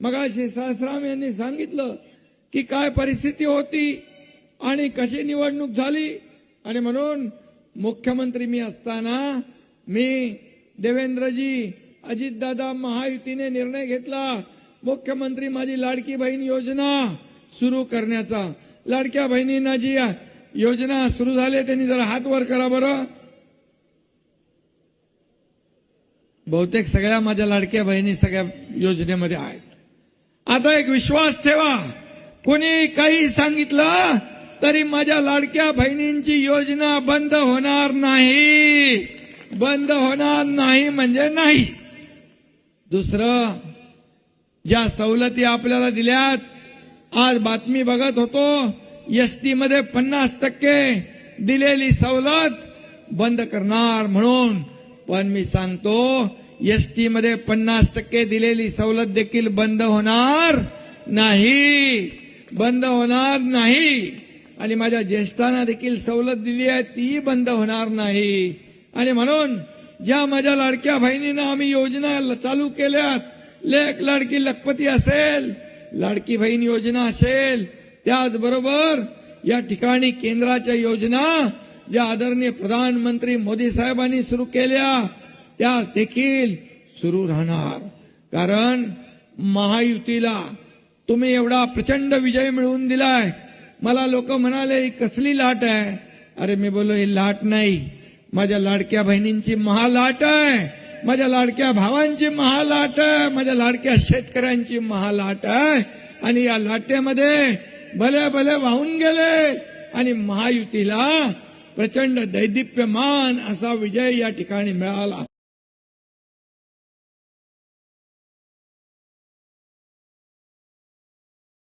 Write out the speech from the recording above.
मगाशी सहस्राम यांनी सांगितलं की काय परिस्थिती होती आणि कशी निवडणूक झाली? आणि म्हणून मुख्यमंत्री मी असताना मी देवेंद्रजी अजितदादा महायुतीने निर्णय घेतला. मुख्यमंत्री माझी लाडकी बहीण योजना सुरू करण्याचा. लाडक्या बहिणींना जी योजना सुरू झाली त्यांनी जरा हात वर करा बरं. बहुतेक सगळ्या माझ्या लाडक्या बहिणी सगळ्या योजनेमध्ये आहेत. आता एक विश्वास ठेवा. कुणी काही सांगितलं तरी माझ्या लाडक्या बहिणींची योजना बंद होणार नाही. बंद होणार नाही म्हणजे नाही. दुसरं ज्या सवलती आपल्याला दिल्यात आज बातमी बघत होतो एसटी मध्ये पन्नास टक्के दिलेली सवलत बंद करणार म्हणून. पण मी सांगतो एसटी मध्ये पन्नास टक्के दिलेली सवलत देखील बंद होणार नाही. बंद होणार नाही. आणि माझ्या ज्येष्ठांना देखील सवलत दिली आहे ती बंद होणार नाही. आणि म्हणून ज्या माझ्या लाडक्या बहिणींना आम्ही योजना ल- चालू केल्यात लेख लाडकी लखपती असेल लाडकी बहीण योजना असेल त्याचबरोबर या ठिकाणी केंद्राच्या योजना ज्या आदरणीय प्रधानमंत्री मोदी साहेबांनी सुरू केल्या त्या देखील सुरू राहणार. कारण महायुतीला तुम्ही एवढा प्रचंड विजय मिळवून दिलाय. मला लोक म्हणाले ही कसली लाट आहे? अरे मी बोललो ही लाट नाही. माझ्या लाडक्या बहिणींची महालाट आहे. माझ्या लाडक्या भावांची महालाट आहे. माझ्या लाडक्या शेतकऱ्यांची महालाट आहे. आणि या लाटेमध्ये भले भले वाहून गेले आणि महायुतीला प्रचंड दैदिप्यमान असा विजय या ठिकाणी मिळाला.